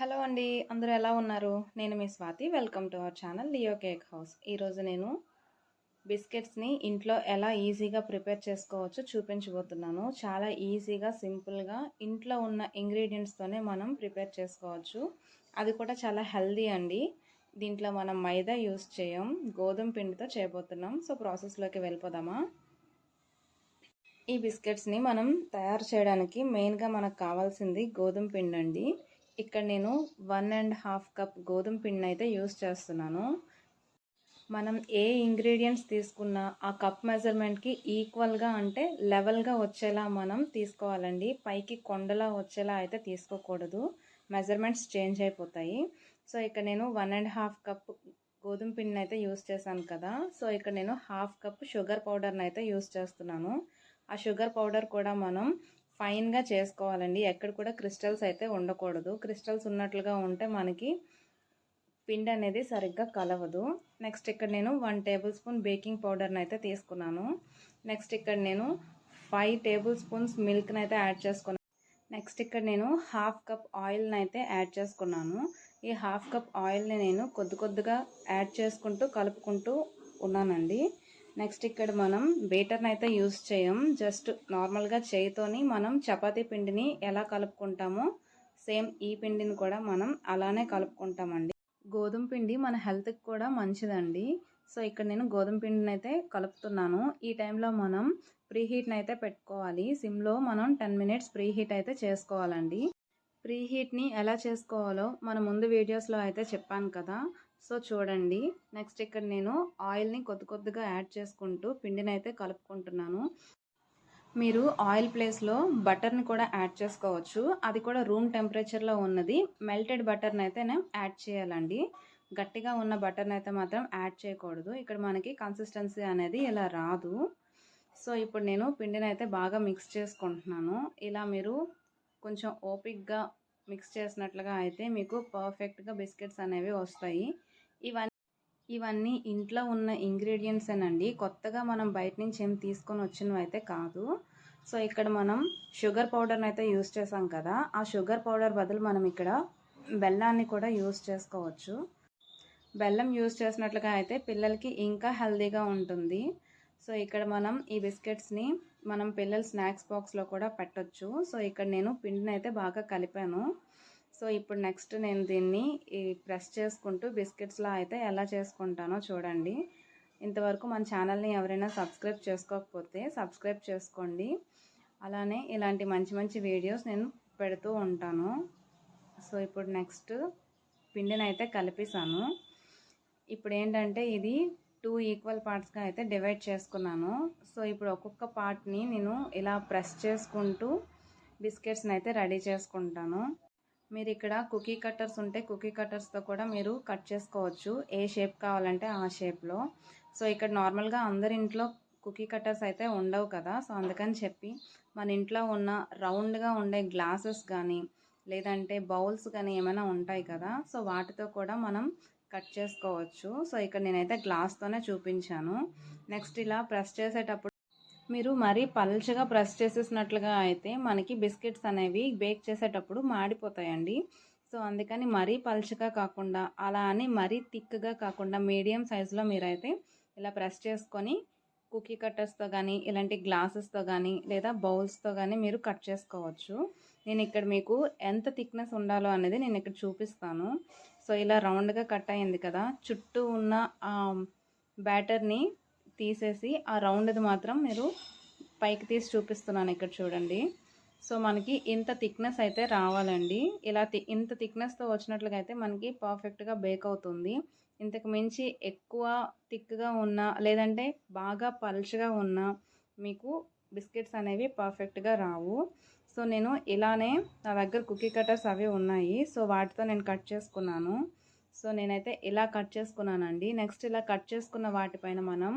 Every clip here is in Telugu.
హలో అండి అందరూ ఎలా ఉన్నారు? నేను మీ Swathi. Welcome to our channel Leo Cake House. ఈరోజు నేను బిస్కెట్స్ని ఇంట్లో ఎలా ఈజీగా ప్రిపేర్ చేసుకోవచ్చో చూపించబోతున్నాను. చాలా ఈజీగా సింపుల్గా ఇంట్లో ఉన్న ఇంగ్రీడియంట్స్తోనే మనం ప్రిపేర్ చేసుకోవచ్చు. అది కూడా చాలా హెల్దీ అండి. దీంట్లో మనం మైదా యూస్ చేయం గోధుమ పిండితో చేయబోతున్నాం. సో ప్రాసెస్లోకి వెళ్ళిపోదామా? ఈ బిస్కెట్స్ని మనం తయారు చేయడానికి మెయిన్గా మనకు కావాల్సింది గోధుమ పిండి అండి ఇక్కడ నేను వన్ అండ్ హాఫ్ కప్ గోధుమ పిండిని అయితే యూస్ చేస్తున్నాను. మనం ఏ ఇంగ్రీడియంట్స్ తీసుకున్నా ఆ కప్ మెజర్మెంట్కి ఈక్వల్గా అంటే లెవెల్గా వచ్చేలా మనం తీసుకోవాలండి. పైకి కొండలా వచ్చేలా అయితే తీసుకోకూడదు. మెజర్మెంట్స్ చేంజ్ అయిపోతాయి. సో ఇక్కడ నేను వన్ అండ్ హాఫ్ కప్ గోధుమ పిండిని అయితే యూస్ చేశాను కదా. సో ఇక్కడ నేను హాఫ్ కప్ షుగర్ పౌడర్ని అయితే యూస్ చేస్తున్నాను. ఆ షుగర్ పౌడర్ కూడా మనం ఫైన్గా చేసుకోవాలండి. ఎక్కడ కూడా క్రిస్టల్స్ అయితే ఉండకూడదు. క్రిస్టల్స్ ఉన్నట్లుగా ఉంటే మనకి పిండి అనేది సరిగ్గా కలవదు. నెక్స్ట్ ఇక్కడ నేను వన్ టేబుల్ స్పూన్ బేకింగ్ పౌడర్ని అయితే తీసుకున్నాను. నెక్స్ట్ ఇక్కడ నేను ఫైవ్ టేబుల్ స్పూన్స్ మిల్క్ని అయితే యాడ్ చేసుకున్నాను నెక్స్ట్ ఇక్కడ నేను హాఫ్ కప్ ఆయిల్ని అయితే యాడ్ చేసుకున్నాను. ఈ హాఫ్ కప్ ఆయిల్ని నేను కొద్ది కొద్దిగా యాడ్ చేసుకుంటూ కలుపుకుంటూ ఉన్నానండి. నెక్స్ట్ ఇక్కడ మనం బేటర్ని అయితే యూస్ చేయం. జస్ట్ నార్మల్గా చేయితోని మనం చపాతీ పిండిని ఎలా కలుపుకుంటామో సేమ్ ఈ పిండిని కూడా మనం అలానే కలుపుకుంటామండి. గోధుమ పిండి మన హెల్త్కి కూడా మంచిదండి. సో ఇక్కడ నేను గోధుమ పిండిని అయితే కలుపుతున్నాను. ఈ టైంలో మనం ప్రీ హీట్ని అయితే పెట్టుకోవాలి. సిమ్లో మనం టెన్ మినిట్స్ ప్రీ హీట్ అయితే చేసుకోవాలండి. ప్రీ హీట్ని ఎలా చేసుకోవాలో మన ముందు వీడియోస్లో అయితే చెప్పాను కదా. సో చూడండి. నెక్స్ట్ ఇక్కడ నేను ఆయిల్ని కొద్ది కొద్దిగా యాడ్ చేసుకుంటూ పిండిని అయితే కలుపుకుంటున్నాను. మీరు ఆయిల్ ప్లేస్లో బటర్ని కూడా యాడ్ చేసుకోవచ్చు. అది కూడా రూమ్ టెంపరేచర్లో ఉన్నది. మెల్టెడ్ బటర్ని అయితే నేను యాడ్ చేయాలండి. గట్టిగా ఉన్న బటర్ని అయితే మాత్రం యాడ్ చేయకూడదు. ఇక్కడ మనకి కన్సిస్టెన్సీ అనేది ఇలా రాదు. సో ఇప్పుడు నేను పిండిని అయితే బాగా మిక్స్ చేసుకుంటున్నాను. ఇలా మీరు కొంచెం ఓపిక్గా మిక్స్ చేసినట్లుగా అయితే మీకు పర్ఫెక్ట్గా బిస్కెట్స్ అనేవి వస్తాయి. ఇవన్నీ ఇవన్నీ ఇంట్లో ఉన్న ఇంగ్రీడియంట్స్ అండి కొత్తగా మనం బయట నుంచి ఏం తీసుకొని వచ్చినవి అయితే కాదు. సో ఇక్కడ మనం షుగర్ పౌడర్ని అయితే యూస్ చేసాం కదా. ఆ షుగర్ పౌడర్ బదులు మనం ఇక్కడ బెల్లాన్ని కూడా యూస్ చేసుకోవచ్చు. బెల్లం యూస్ చేసినట్లుగా అయితే పిల్లలకి ఇంకా హెల్దీగా ఉంటుంది. సో ఇక్కడ మనం ఈ బిస్కెట్స్ని మనం పిల్లల స్నాక్స్ బాక్స్లో కూడా పెట్టొచ్చు. సో ఇక్కడ నేను పిండిని అయితే బాగా కలిపాను. సో ఇప్పుడు నెక్స్ట్ నేను దీన్ని ప్రెస్ చేసుకుంటూ బిస్కెట్స్లో అయితే ఎలా చేసుకుంటానో చూడండి. ఇంతవరకు మన ఛానల్ని ఎవరైనా సబ్స్క్రైబ్ చేసుకోకపోతే సబ్స్క్రైబ్ చేసుకోండి. అలానే ఇలాంటి మంచి మంచి వీడియోస్ నేను పెడుతూ ఉంటాను. సో ఇప్పుడు నెక్స్ట్ పిండిని అయితే కలిపేసాను ఇప్పుడు ఏంటంటే ఇది టూ ఈక్వల్ పార్ట్స్గా అయితే డివైడ్ చేసుకున్నాను. సో ఇప్పుడు ఒక్కొక్క పార్ట్ని నేను ఇలా ప్రెస్ చేసుకుంటూ బిస్కెట్స్ని అయితే రెడీ చేసుకుంటాను. మీరు ఇక్కడ కుకీ కట్టర్స్ ఉంటే కుకీ కట్టర్స్తో కూడా మీరు కట్ చేసుకోవచ్చు. ఏ షేప్ కావాలంటే ఆ షేప్లో సో ఇక్కడ నార్మల్గా అందరి ఇంట్లో కుకీ కట్టర్స్ అయితే ఉండవు కదా. సో అందుకని చెప్పి మన ఇంట్లో ఉన్న రౌండ్గా ఉండే గ్లాసెస్ కానీ లేదంటే బౌల్స్ కానీ ఏమైనా ఉంటాయి కదా. సో వాటితో కూడా మనం కట్ చేసుకోవచ్చు. సో ఇక్కడ నేనైతే గ్లాస్తోనే చూపించాను. నెక్స్ట్ ఇలా ప్రెస్ చేసేటప్పుడు మీరు మరీ పల్చగా ప్రెస్ చేసేసినట్లుగా అయితే మనకి బిస్కెట్స్ అనేవి బేక్ చేసేటప్పుడు మాడిపోతాయండి. సో అందుకని మరీ పల్చగా కాకుండా అలా అని మరీ థిక్గా కాకుండా మీడియం సైజులో మీరైతే ఇలా ప్రెస్ చేసుకొని కుకీ కట్టర్స్తో కానీ ఇలాంటి గ్లాసెస్తో కానీ లేదా బౌల్స్తో కానీ మీరు కట్ చేసుకోవచ్చు. నేను ఇక్కడ మీకు ఎంత థిక్నెస్ ఉండాలో అనేది నేను ఇక్కడ చూపిస్తాను. సో ఇలా రౌండ్గా కట్ అయింది కదా చుట్టూ ఉన్న ఆ బ్యాటర్ని తీసేసి ఆ రౌండ్ది మాత్రం మీరు పైకి తీసి చూపిస్తున్నాను ఇక్కడ చూడండి. సో మనకి ఇంత థిక్నెస్ అయితే రావాలండి. ఇలా ఇంత థిక్నెస్తో వచ్చినట్లుగా అయితే మనకి పర్ఫెక్ట్గా బేక్ అవుతుంది. ఇంతకు మించి ఎక్కువ థిక్గా ఉన్న లేదంటే బాగా పల్చగా ఉన్న మీకు బిస్కెట్స్ అనేవి పర్ఫెక్ట్గా రావు. సో నేను ఇలానే నా దగ్గర కుకీ కటర్స్ అవి ఉన్నాయి. సో వాటితో నేను కట్ చేసుకున్నాను. సో నేనైతే ఇలా కట్ చేసుకున్నానండి. నెక్స్ట్ ఇలా కట్ చేసుకున్న వాటిపైన మనం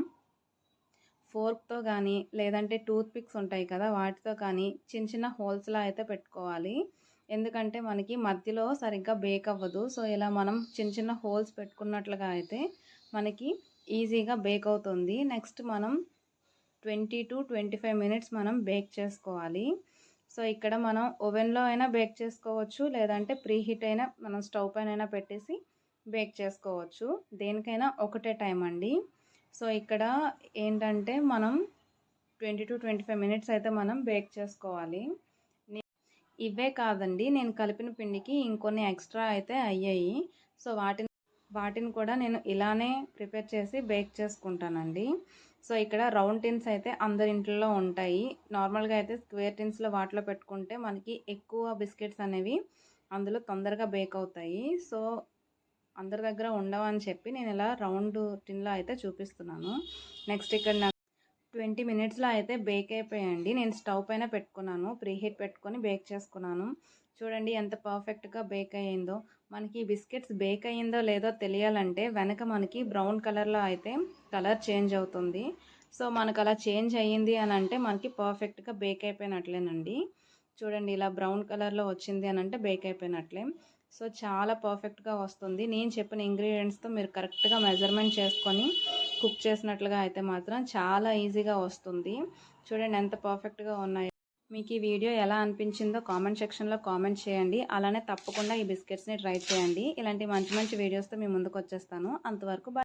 ఫోర్క్తో కానీ లేదంటే టూత్ పిక్స్ ఉంటాయి కదా వాటితో కానీ చిన్న చిన్న హోల్స్లా అయితే పెట్టుకోవాలి. ఎందుకంటే మనకి మధ్యలో సరిగ్గా బేక్ అవ్వదు. సో ఇలా మనం చిన్న చిన్న హోల్స్ పెట్టుకున్నట్లుగా అయితే మనకి ఈజీగా బేక్ అవుతుంది. నెక్స్ట్ మనం twenty to twenty five minutes మనం బేక్ చేసుకోవాలి. సో ఇక్కడ మనం ఓవెన్లో అయినా బేక్ చేసుకోవచ్చు లేదంటే ప్రీహీట్ అయినా మనం స్టవ్ పైన అయినా పెట్టేసి బేక్ చేసుకోవచ్చు. దేనికైనా ఒకటే టైం అండి. సో ఇక్కడ ఏంటంటే మనం twenty to twenty five minutes అయితే మనం బేక్ చేసుకోవాలి. ఇవే కాదండి. నేను కలిపిన పిండికి ఇంకొన్ని ఎక్స్ట్రా అయితే అయ్యాయి. సో వాటిని వాటిని కూడా నేను ఇలానే ప్రిపేర్ చేసి బేక్ చేసుకుంటానండి. సో ఇక్కడ రౌండ్ టిన్స్ అయితే అందరి ఇంట్లో ఉంటాయి. నార్మల్గా అయితే స్క్వేర్ టిన్స్లో వాటిలో పెట్టుకుంటే మనకి ఎక్కువ బిస్కెట్స్ అనేవి అందులో తొందరగా బేక్ అవుతాయి. సో అందరి దగ్గర ఉండవని చెప్పి నేను ఇలా రౌండ్ టిన్లో అయితే చూపిస్తున్నాను. నెక్స్ట్ ఇక్కడ నాకు ట్వంటీ మినిట్స్లో అయితే బేక్ అయిపోయాయండి నేను స్టవ్ పైన పెట్టుకున్నాను. ప్రీహీట్ పెట్టుకొని బేక్ చేసుకున్నాను. చూడండి ఎంత పర్ఫెక్ట్గా బేక్ అయ్యిందో. మనకి బిస్కెట్స్ బేక్ అయ్యిందో లేదో తెలియాలంటే వెనక మనకి బ్రౌన్ కలర్లో అయితే కలర్ చేంజ్ అవుతుంది. సో మనకు అలా చేంజ్ అయ్యింది అని అంటే మనకి పర్ఫెక్ట్గా బేక్ అయిపోయినట్లేనండి. చూడండి ఇలా బ్రౌన్ కలర్లో వచ్చింది అని అంటే బేక్ అయిపోయినట్లే. సో చాలా పర్ఫెక్ట్గా వస్తుంది. నేను చెప్పిన ఇంగ్రీడియంట్స్తో మీరు కరెక్ట్గా మెజర్మెంట్ చేసుకొని కుక్ చేసినట్లుగా అయితే మాత్రం చాలా ఈజీగా వస్తుంది. చూడండి ఎంత పర్ఫెక్ట్గా ఉన్నాయి. మీకు ఈ వీడియో ఎలా అనిపించిందో కామెంట్ సెక్షన్లో కామెంట్ చేయండి. అలానే తప్పకుండా ఈ బిస్కెట్స్ని ట్రై చేయండి. ఇలాంటి మంచి మంచి వీడియోస్తో మీ ముందుకు వచ్చేస్తాను. అంతవరకు